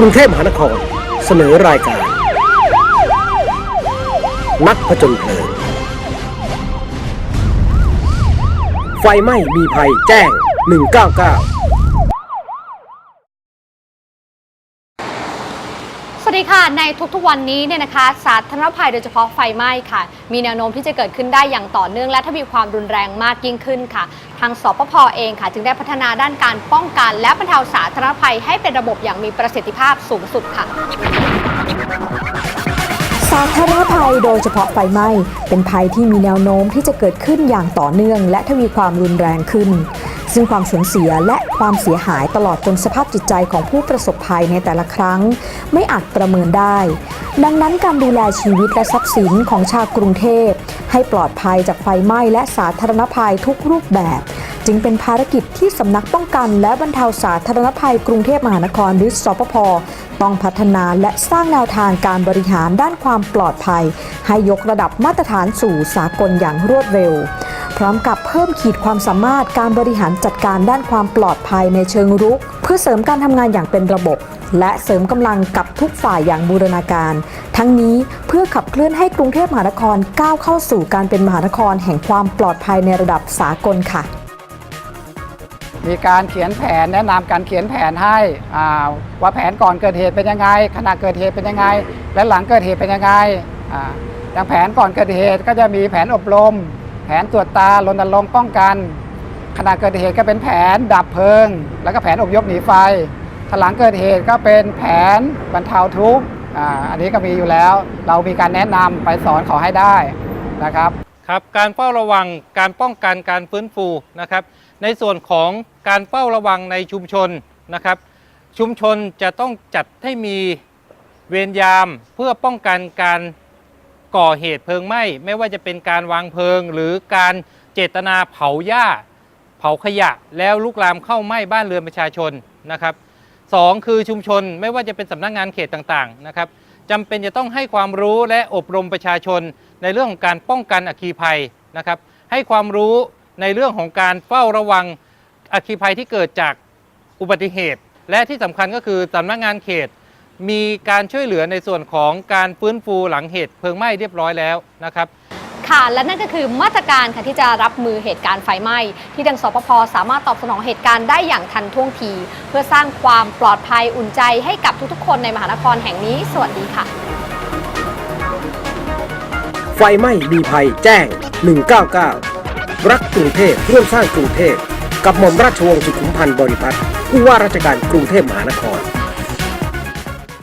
กรุงเทพมหานคร เสนอรายการ นักผจญเพลิง ไฟไหม้มีภัยแจ้ง 199 สวัส ดีค่ะ ในทุกๆวันนี้เนี่ยนะคะ สาธารณภัยโดยเฉพาะไฟไหม้ค่ะ มีแนวโน้มที่จะเกิดขึ้นได้อย่างต่อเนื่องและทวีความรุนแรงมากยิ่งขึ้นค่ะ ทางสปภเองค่ะ จึงได้พัฒนาด้านการป้องกัน และบรรเทาสาธารณภัยให้เป็นระบบอย่างมีประสิทธิภาพสูงสุดค่ะสาธารณภัยโดยเฉพาะไฟไหม้เป็นภัยที่มีแนวโน้มที่จะเกิดขึ้นอย่างต่อเนื่อง และทวีความรุนแรงขึ้น ซึ่งความสูญเสียและความเสียหายตลอดจนสภาพจิตใจของผู้ประสบภัยในแต่ละครั้ง ไม่อาจประเมินได้ ดังนั้นการดูแลชีวิตและทรัพย์สินของชาวกรุงเทพ ให้ปลอดภัยจากไฟไหม้และสาธารณภัยทุกรูปแบบ จึงเป็นภารกิจที่สำนักป้องกัน และบรรเทาสาธารณภัยกรุงเทพมหานครหรือสปภต้องพัฒนาและสร้างแนวทางการบริหารด้านความปลอดภัย ให้ยกระดับมาตรฐานสู่สากลอย่างรวดเร็ว พร้อมกับเพิ่มขีดความสามารถการบริหารจัดการด้านความปลอดภัยในเชิงรุก เพื่อเสริมการทำงานอย่างเป็นระบบ และเสริมกำลังกับทุกฝ่ายอย่างบูรณาการ ทั้งนี้เพื่อขับเคลื่อนให้กรุงเทพมหานครก้าวเข้าสู่การเป็นมหานครแห่งความปลอดภัยในระดับสากลค่ะ มีการเขียนแผนแนะนำการเขียนแผนให้ว่าแผนก่อนเกิดเหตุเป็นยังไงขณะเกิดเหตุเป็นยังไง และหลังเกิดเหตุเป็นยังไงอย่างแผนก่อนเกิดเหตุก็จะมีแผนอบรม แผนตรวจตารณรงค์ป้องกัน ขณะเกิดเหตุก็เป็นแผนดับเพลิง แล้วก็แผนอพยพหนีไฟถ้าหลังเกิดเหตุก็เป็นแผนบรรเทาทุกข์อ่าอันนี้ก็มีอยู่แล้ว เรามีการแนะนำไปสอนเขาให้ได้นะครับครับการเฝ้าระวังการป้องกันการฟื้นฟูนะครับ ในส่วนของการเฝ้าระวังในชุมชนนะครับ ชุมชนจะต้องจัดให้มีเวรยามเพื่อป้องกันการ ก่อเหตุเพลิงไหม้ไม่ว่าจะเป็นการวางเพลิง หรือการเจตนาเผาหญ้า เผาขยะ แล้วลุกลามเข้าไหม้บ้านเรือนประชาชนนะครับสองคือชุมชนไม่ว่าจะเป็นสำนักงานเขตต่างๆนะครับจำเป็นจะต้องให้ความรู้และอบรมประชาชน ในเรื่องของการป้องกันอัคคีภัยนะครับให้ความรู้ในเรื่องของการเฝ้าระวังอัคคีภัยที่เกิดจากอุบัติเหตุ และที่สำคัญก็คือสำนักงานเขต มีการช่วยเหลือในส่วนของการฟื้นฟูหลังเหตุเพลิงไหม้เรียบร้อยแล้วนะครับค่ะและนั่นก็คือมาตรการค่ะที่จะรับมือเหตุการณ์ไฟไหม้ ที่ทางสปภสามารถตอบสนองเหตุการณ์ได้อย่างทันท่วงที เพื่อสร้างความปลอดภัยอุ่นใจให้กับทุกๆ คนในมหานครแห่งนี้ สวัสดีค่ะ ไฟไหม้มีภัยแจ้ง 199 รักกรุงเทพร่วมสร้างกรุงเทพ กับหม่อมราชวงศ์สุขุมพันธ์บริพัตรผู้ว่าราชการกรุงเทพมหานคร